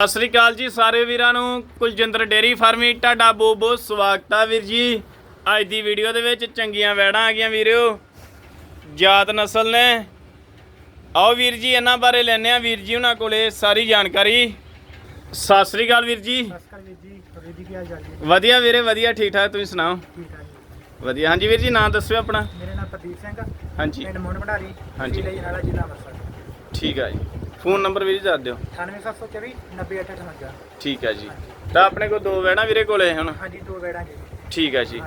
ਸਤਿ ਸ੍ਰੀ ਅਕਾਲ ਜੀ ਸਾਰੇ ਵੀਰਾਂ ਨੂੰ ਕੁਲਜਿੰਦਰ ਡੇਰੀ ਫਾਰਮਿੰਗ ਤੁਹਾਡਾ ਬਹੁਤ ਬਹੁਤ ਸਵਾਗਤ ਆ ਵੀਰ ਜੀ। ਅੱਜ ਦੀ ਵੀਡੀਓ ਦੇ ਵਿੱਚ ਚੰਗੀਆਂ ਵੈੜਾਂ ਆ ਗਈਆਂ ਵੀਰਿਓ। ਜਾਤ ਨਸਲ ਨੇ। ਆਓ ਵੀਰ ਜੀ ਇਹਨਾਂ ਬਾਰੇ ਲੈਣੇ ਆ ਵੀਰ ਜੀ ਉਹਨਾਂ ਕੋਲੇ ਸਾਰੀ ਜਾਣਕਾਰੀ। ਸਤਿ ਸ੍ਰੀ ਅਕਾਲ ਵੀਰ ਜੀ। ਵੀਰ ਵੀਰ ਵਧੀਆ ਵੀਰੇ ਵਧੀਆ ਠੀਕ ਠਾਕ ਤੁਸੀਂ ਸੁਣਾਓ? ਵਧੀਆ ਹਾਂਜੀ ਵੀਰ ਜੀ ਨਾਂ ਦੱਸਿਓ ਆਪਣਾ। ਮੇਰਾ ਨਾਮ ਪ੍ਰਦੀਪ ਸਿੰਘ ਹਾਂਜੀ। ਪਿੰਡ ਮੋਹਨ ਭੰਡਾਰੀ ਹਾਂਜੀ। ਜ਼ਿਲ੍ਹਾ ਅੰਮ੍ਰਿਤਸਰ। ਠੀਕ ਆ ਜੀ। ਫੋਨ ਨੰਬਰ ਵੀਰ ਜੀ ਦੱਸ ਦਿਓ। 98724 90858 ਠੀਕ ਆ ਜੀ। ਤਾਂ ਆਪਣੇ ਕੋਲ ਦੋ ਵੈੜਾਂ ਵੀਰੇ ਕੋਲੇ ਹੁਣ? ਹਾਂਜੀ ਦੋ ਬੈੜਾਂ ਜੀ। ਠੀਕ ਆ ਜੀ।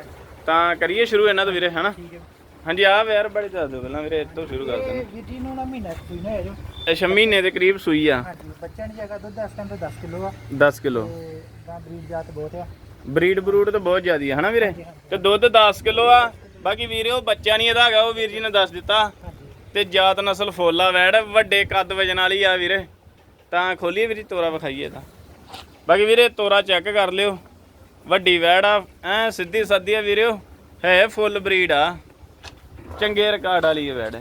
ਤਾਂ ਕਰੀਏ ਸ਼ੁਰੂ ਇਹਨਾਂ ਤੋਂ ਵੀਰੇ ਹਨਾ? ਹੈ ਹਾਂਜੀ ਆਹ ਵੈਰ ਬੜੀ ਦੱਸ ਦਿਓ ਪਹਿਲਾਂ ਵੀਰੇ ਇੱਥੋਂ ਸ਼ੁਰੂ ਕਰ ਦਿੰਦੇ ਵੀਰ ਜੀ ਨੂੰ ਨਾ ਮਹੀਨਾ ਕੋਈ ਨਾ ਹੈ ਜੋ। ਅੱਛਾ ਮਹੀਨੇ ਦੇ ਕਰੀਬ ਸੂਈ ਆ। ਹਾਂਜੀ ਬੱਚਿਆਂ ਦੀ ਜਗ੍ਹਾ ਦੁੱਧ ਇਸ ਟਾਈਮ ਤੇ 10 ਕਿਲੋ ਆ। 10 ਕਿਲੋ। ਤੇ ਬਰੀਡ ਜਾਤ ਬਹੁਤ ਆ। ਬਰੀਡ ਬਰੂਡ ਤਾਂ ਬਹੁਤ ਜ਼ਿਆਦੀ ਆ ਹਨਾ ਵੀਰੇ। ਤੇ ਦੁੱਧ 10 ਕਿਲੋ ਆ। ਬਾਕੀ ਵੀਰੇ ਉਹ ਬੱਚਾ ਨਹੀਂ ਇਹਦਾ ਹੈਗਾ ਉਹ ਵੀਰ ਜੀ ਨੇ ਦੱਸ ਦਿੱਤਾ। ਤੇ ਜਾਤ ਨਸਲ ਫੋਲਾ ਵੈੜ, ਵੱਡੇ ਕੱਦ ਵਜਨ ਵਾਲੀ ਆ ਵੀਰੇ। ਤਾਂ ਖੋਲੀਏ ਵੀਰੇ, ਤੋਰਾ ਵਿਖਾਈਏ ਤਾਂ। ਬਾਕੀ ਵੀਰੇ, ਤੋਰਾ ਚੈੱਕ ਕਰ ਲਿਓ। ਵੱਡੀ ਵੈੜ ਆ, ਐ ਸਿੱਧੀ ਸਾਦੀ ਆ ਵੀਰੇ ਹੈ ਫੁੱਲ ਬਰੀਡ ਆ। ਚੰਗੇ ਰਿਕਾਰਡ ਵਾਲੀ ਆ ਵੈੜ।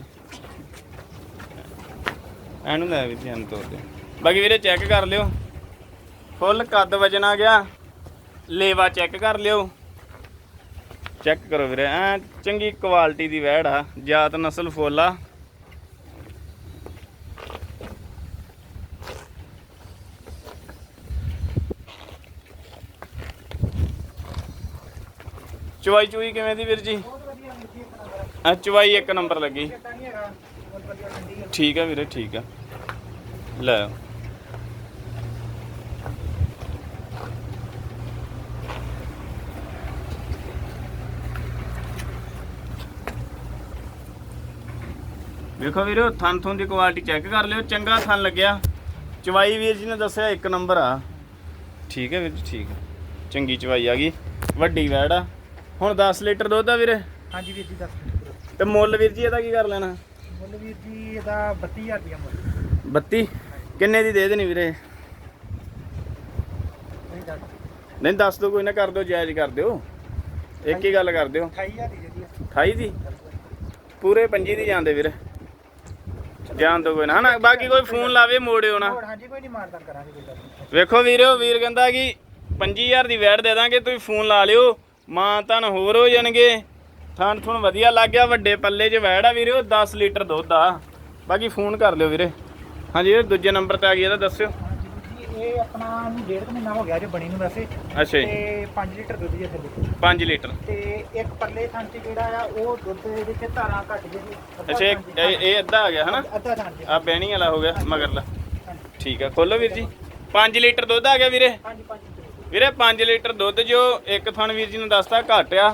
ਐਨੂੰ ਲੈ ਵੀ ਧਿਆਨ ਤੋਰ ਦੇ ਬਾਕੀ ਵੀਰੇ ਚੈੱਕ ਕਰ ਲਿਓ। ਫੁੱਲ ਕੱਦ ਵਜਨ ਆ ਗਿਆ। ਲੇਵਾ ਚੈੱਕ ਕਰ ਲਿਓ। ਚੈੱਕ ਕਰੋ ਵੀਰੇ, ਐ ਚੰਗੀ ਕੁਆਲਿਟੀ ਦੀ ਵੈੜ ਆ। ਜਾਤ ਨਸਲ ਫੋਲਾ ਚਵਾਈ ਚੂਈ ਕਿਵੇਂ ਦੀ ਵੀਰ ਜੀ? ਆ ਚਵਾਈ ਇੱਕ ਨੰਬਰ ਲੱਗੀ। ਠੀਕ ਆ ਵੀਰੇ, ਠੀਕ ਆ। ਲੈ ਆਓ। ਵੇਖੋ ਵੀਰੋ, ਥਣ ਥੁਣ ਦੀ ਕੁਆਲਿਟੀ ਚੈੱਕ ਕਰ ਲਿਓ, ਚੰਗਾ ਥਣ ਲੱਗਿਆ। ਚਵਾਈ ਵੀਰ ਜੀ ਨੇ ਦੱਸਿਆ ਇੱਕ ਨੰਬਰ ਆ। ਠੀਕ ਹੈ ਵੀਰ ਜੀ, ਠੀਕ ਹੈ ਚੰਗੀ ਚਵਾਈ ਆ ਗਈ। ਵੱਡੀ ਵੈੜ ਆ। ਹੁਣ 10 ਲੀਟਰ ਦੁੱਧ ਆ ਵੀਰੇ। ਹਾਂਜੀ ਵੀਰ ਜੀ 10 ਕਿਲੋ ਤੇ ਮੁੱਲ ਵੀਰ ਜੀ ਇਹਦਾ ਕੀ ਕਰ ਲੈਣਾ? ਮੁੱਲ ਵੀਰ ਜੀ ਇਹਦਾ 32000 ਰੁਪਇਆ ਮੁੱਲ। 32 ਕਿੰਨੇ ਦੀ ਦੇ ਦੇਣੀ ਵੀਰੇ? ਨਹੀਂ ਦੱਸ। ਨਹੀਂ ਦੱਸ ਦੋ ਕੋਈ ਨਾ ਕਰ ਦਿਓ ਜਾਇਜ਼ ਕਰ ਦਿਓ। ਇੱਕ ਹੀ ਗੱਲ ਕਰ ਦਿਓ। 28000 ਦੀ ਜਿਹੜੀ ਆ 28 ਦੀ? ਪੂਰੇ 25 ਦੀ ਜਾਂਦੇ ਵੀਰੇ। ਜਾਣ ਦੋ ਕੋਈ ਨਾ ਹਨਾ? ਬਾਕੀ ਕੋਈ ਫੋਨ ਲਾਵੇ ਮੋੜਿਓ ਨਾ। ਹਾਂਜੀ ਕੋਈ ਨਹੀਂ ਮਾਰਦਾਂ ਕਰਾਂਗੇ ਵੇਖੋ ਵੀਰੋ ਵੀਰ ਕਹਿੰਦਾ ਕਿ 25000 ਦੀ ਵੈਟ ਦੇ ਦਾਂਗੇ ਤੁਸੀਂ ਫੋਨ ਲਾ ਲਿਓ। ਮਾਂ ਤਨ ਹੋਰ ਹੋ ਜਾਣਗੇ। ਥਣ ਥੁਣ ਵਧੀਆ ਲੱਗ ਗਿਆ ਵੱਡੇ ਪੱਲੇ 'ਚ ਵੈੜ ਵੀਰੋ 10 ਲੀਟਰ ਦੁੱਧ ਆ। ਬਾਕੀ ਫੋਨ ਕਰ ਲਿਓ ਵੀਰੇ। ਹਾਂਜੀ ਇਹ ਦੂਜੇ ਨੰਬਰ ਤੇ ਆ ਗਈ ਇਹਦਾ ਦੱਸਿਓ। ਇਹ ਆਪਣਾ ਨੂੰ ਡੇਢ ਕੁ ਮਹੀਨਾ ਹੋ ਗਿਆ ਜੇ ਬਣੀ ਨੂੰ ਵੈਸੇ। ਅੱਛਾ ਜੀ। ਤੇ 5 ਲੀਟਰ ਦੁੱਧ ਜੇ ਥੱਲੇ। 5 ਲੀਟਰ। ਤੇ ਇੱਕ ਪੱਲੇ ਥਾਂ ਤੇ ਜਿਹੜਾ ਆ ਉਹ ਦੁੱਧ ਦੇ ਵਿੱਚ ਧਾਰਾਂ ਘੱਟ ਜੇ। ਅੱਛਾ ਇਹ ਇਹ- ਇਹ ਅੱਧਾ ਆ ਗਿਆ ਹਨਾ? ਅੱਧਾ ਥਾਂ ਤੇ ਆ ਬਹਿਣੀ ਵਾਲਾ ਹੋ ਗਿਆ ਮਗਰਲਾ। ਠੀਕ ਆ ਖੋਲੋ ਵੀਰ ਜੀ। 5 ਲੀਟਰ ਦੁੱਧ ਆ ਗਿਆ ਵੀਰੇ। ਹਾਂਜੀ 5 ਲੀਟਰ ਵੀਰੇ 5 ਲੀਟਰ ਦੁੱਧ ਜੋ ਇੱਕ ਥਣ ਵੀਰ ਜੀ ਨੇ ਦੱਸਤਾ ਘੱਟ ਆ।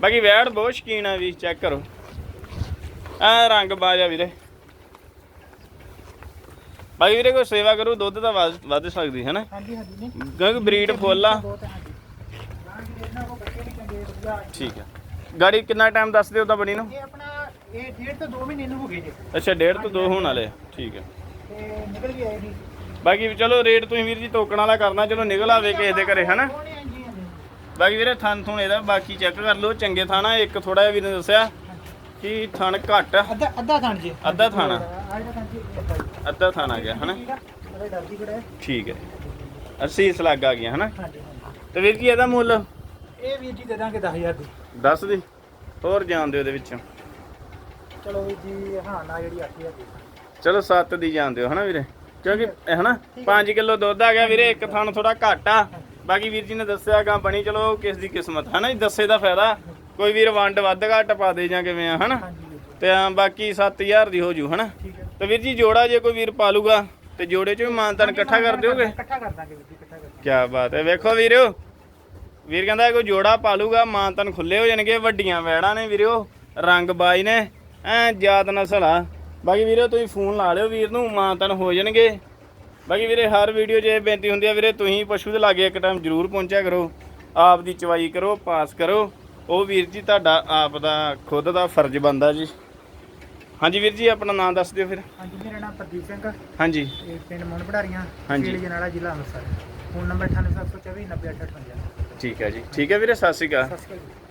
ਬਾਕੀ ਵੈੜ ਬਹੁਤ ਸ਼ਕੀਨ ਆ ਵੀ ਚੈੱਕ ਕਰੋ। ਐ ਰੰਗ ਬਾਜ ਆ ਵੀਰੇ। ਬਾਕੀ ਵੀਰੇ ਕੋਈ ਸੇਵਾ ਕਰੂ ਦੁੱਧ ਤਾਂ ਵੱਧ ਸਕਦੀ ਹੈ ਨਾ? ਹਾਂਜੀ ਹਾਂਜੀ ਕਿਉਂਕਿ ਬਰੀਡ ਫੁੱਲ ਆ। ਠੀਕ ਆ। ਗਾੜੀ ਕਿੰਨਾ ਟਾਈਮ ਦੱਸ ਦਿਓ ਤਾਂ ਬਣੀ ਨੂੰ? ਇਹ ਆਪਣਾ ਇਹ ਡੇਢ ਤੋਂ 2 ਮਹੀਨੇ ਨੂੰ ਹੋ ਗਏ ਜੀ। ਅੱਛਾ ਡੇਢ ਤੋਂ ਦੋ ਹੋਣ ਵਾਲੇ ਆ। ਠੀਕ ਆ। ਤੇ ਨਿਕਲ ਵੀ ਆਏ ਬਾਕੀ ਚਲੋ ਰੇਟ ਤੁਸੀਂ ਵੀਰ ਜੀ ਟੋਕਣ ਵਾਲਾ ਕਰਨਾ ਚਲੋ ਨਿਕਲ ਆਵੇ ਕਿਸੇ ਦੇ ਘਰੇ ਹਨਾ? ਬਾਕੀ ਵੀਰੇ ਥਣ ਥੁਣ ਇਹਦਾ ਬਾਕੀ ਚੈੱਕ ਕਰ ਲਓ ਚੰਗੇ ਥਾਣਾ ਇੱਕ ਥੋੜਾ ਜਿਹਾ ਵੀਰ ਨੇ ਦੱਸਿਆ ਕਿ ਥਣ ਘੱਟ ਅੱਧਾ ਅੱਧਾ ਥਾਂ ਜੀ। ਅੱਧਾ ਥਾਂ ਆ। ਆ ਜਿਹੜਾ ਥਾਂ ਜੀ ਅੱਧਾ ਥਣ ਆ ਗਿਆ ਹਨਾ? ਠੀਕ ਹੈ। 80 ਸਲੱਗ ਆ ਗਈਆਂ ਹਨਾ? ਤੇ ਵੀਰ ਜੀ ਇਹਦਾ ਮੁੱਲ? ਇਹ ਵੀਰ ਜੀ ਦੇ ਦਾਂਗੇ 10000 ਦੀ। ਦੱਸ ਦੀ। ਹੋਰ ਜਾਣ ਦਿਓ ਉਹਦੇ ਵਿੱਚੋਂ। ਚਲੋ ਵੀਰ ਜੀ ਹਾਂ ਨਾ ਜਿਹੜੀ 8000 ਦੀ। ਚਲੋ 7 ਦੀ ਜਾਣ ਦਿਓ ਹਨਾ ਵੀਰੇ? ਕਿਉਂਕਿ ਇਹ ਹਨਾ 5 ਕਿਲੋ ਦੁੱਧ ਆ ਗਿਆ ਵੀਰੇ ਇੱਕ ਥਣ ਥੋੜਾ ਘੱਟ ਆ। ਬਾਕੀ ਵੀਰ ਜੀ ਨੇ ਦੱਸਿਆ ਗਾ ਬਣੀ ਚਲੋ ਕਿਸ ਦੀ ਕਿਸਮਤ ਹਨਾ ਜੀ ਦੱਸੇ ਦਾ ਫਾਇਦਾ। ਕੋਈ ਵੀਰ ਵੰਡ ਵੱਧ ਘੱਟ ਪਾ ਦੇ ਜਾਂ ਕਿਵੇਂ ਆ ਹਨਾ। ਵੀਰ ਤੇ ਆ ਬਾਕੀ 7000 ਦੀ ਹੋ ਜੂ ਹਨਾ। ਤੇ ਵੀਰ ਜੀ ਜੋੜਾ ਜੇ ਕੋਈ ਵੀਰ ਪਾਲੂਗਾ ਤੇ ਜੋੜੇ 'ਚ ਵੀ ਮਾਨਤਨ ਇਕੱਠਾ ਕਰ ਦਿਓਗੇ? ਇਕੱਠਾ ਕਰ ਦਾਂਗੇ ਵੀਰ ਜੀ ਇਕੱਠਾ ਕਰ ਕੀ ਬਾਤ ਹੈ ਵੇਖੋ ਵੀਰਿਓ ਵੀਰ ਕਹਿੰਦਾ ਕੋਈ ਜੋੜਾ ਪਾਲੂਗਾ ਮਾਨਤਨ ਖੁੱਲੇ ਹੋ ਜਾਣਗੇ ਵੱਡੀਆਂ ਵੈੜਾਂ ਨੇ ਵੀਰਿਓ ਰੰਗ ਬਾਈ ਨੇ ਐ ਜਾਤ ਨਸਲ ਆ। ਬਾਕੀ ਵੀਰਿਓ ਤੁਸੀਂ ਫੋਨ ਲਾ ਲਿਓ ਵੀਰ ਨੂੰ ਮਾਨਤਨ ਹੋ ਜਾਣਗੇ। ਬਾਕੀ ਵੀਰੇ ਹਰ ਵੀਡੀਓ 'ਚ ਇਹ ਬੇਨਤੀ ਹੁੰਦੀ ਆ ਵੀਰੇ ਤੁਸੀਂ ਪਸ਼ੂ ਦੇ ਲਾਗੇ ਇੱਕ ਟਾਈਮ ਜ਼ਰੂਰ ਪਹੁੰਚਿਆ ਕਰੋ। ਆਪ ਦੀ ਚਵਾਈ ਕਰੋ ਪਾਸ ਕਰੋ। ਉਹ ਵੀਰ ਜੀ ਤੁਹਾਡਾ ਆਪ ਦਾ ਖੁਦ ਦਾ ਫਰਜ਼ ਬੰਦਾ ਜੀ। ਹਾਂਜੀ ਵੀਰ ਜੀ ਆਪਣਾ ਨਾਮ ਦੱਸ ਦਿਓ ਫਿਰ। ਹਾਂਜੀ ਮੇਰਾ ਨਾਮ ਪ੍ਰਦੀਪ ਸਿੰਘ ਹਾਂਜੀ। ਇਹ ਪਿੰਡ ਮੋਹਨ ਪੜਾਰੀਆਂ ਹਾਂਜੀ। ਜ਼ਿਲ੍ਹਾ ਜਨਾਲਾ ਜ਼ਿਲ੍ਹਾ ਅੰਮ੍ਰਿਤਸਰ। ਫੋਨ ਨੰਬਰ 98724 90858 ਠੀਕ ਹੈ ਜੀ। ਠੀਕ ਹੈ ਵੀਰੇ ਸਤਿ ਸ਼੍ਰੀ ਅਕਾਲ। ਸਤਿ ਸ਼੍ਰੀ ਅਕਾਲ ਜੀ।